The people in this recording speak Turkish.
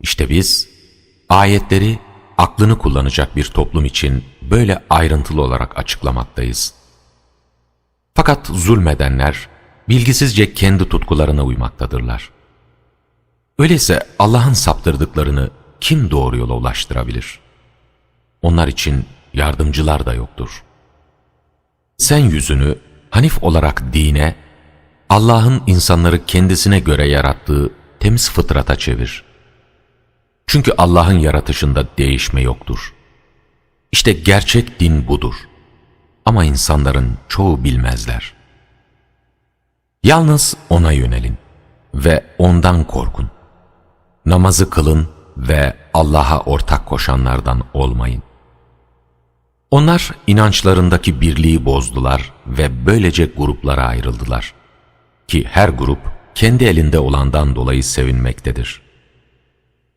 İşte biz ayetleri aklını kullanacak bir toplum için böyle ayrıntılı olarak açıklamaktayız. Fakat zulmedenler bilgisizce kendi tutkularına uymaktadırlar. Öyleyse Allah'ın saptırdıklarını kim doğru yola ulaştırabilir? Onlar için yardımcılar da yoktur. Sen yüzünü Hanif olarak dine, Allah'ın insanları kendisine göre yarattığı temiz fıtrata çevir. Çünkü Allah'ın yaratışında değişme yoktur. İşte gerçek din budur. Ama insanların çoğu bilmezler. Yalnız O'na yönelin ve O'ndan korkun. Namazı kılın ve Allah'a ortak koşanlardan olmayın. Onlar inançlarındaki birliği bozdular ve böylece gruplara ayrıldılar. Ki her grup kendi elinde olandan dolayı sevinmektedir.